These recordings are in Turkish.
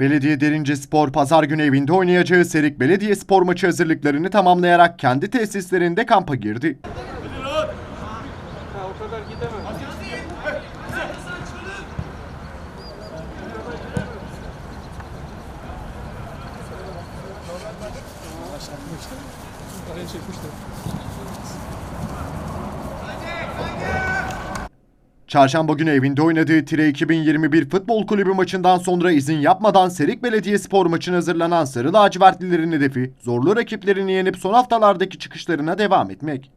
Belediye Derince Spor pazar günü evinde oynayacağı Serik Belediye Spor maçı hazırlıklarını tamamlayarak kendi tesislerinde kampa girdi. Gidemem. Çarşamba günü evinde oynadığı Tire 2021 Futbol Kulübü maçından sonra izin yapmadan Serik Belediye Spor maçına hazırlanan Sarı Lacivertlilerin hedefi zorlu rakiplerini yenip son haftalardaki çıkışlarına devam etmek.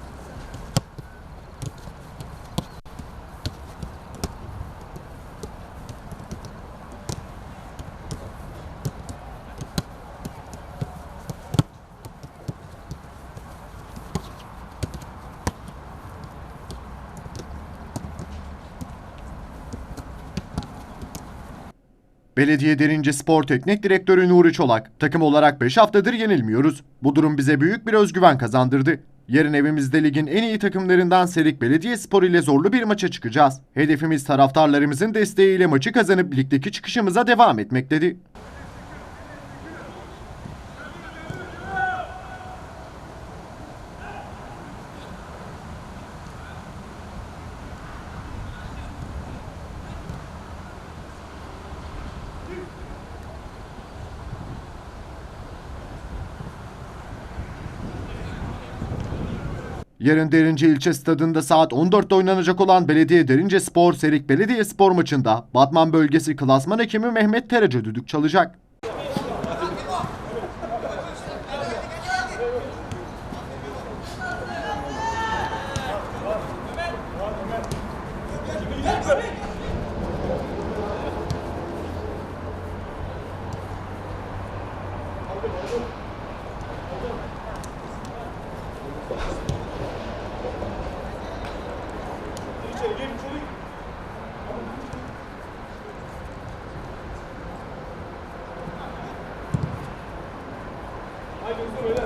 Belediye Derince Spor Teknik Direktörü Nuri Çolak, takım olarak 5 haftadır yenilmiyoruz. Bu durum bize büyük bir özgüven kazandırdı. Yarın evimizde ligin en iyi takımlarından Serik Belediye Spor ile zorlu bir maça çıkacağız. Hedefimiz taraftarlarımızın desteğiyle maçı kazanıp ligdeki çıkışımıza devam etmek dedi. Yarın Derince ilçe stadında saat 14'te oynanacak olan Belediye Derince Spor Serik Belediye Spor maçında Batman bölgesi klasman hekimi Mehmet Terece düdük çalacak. Aydın söyle.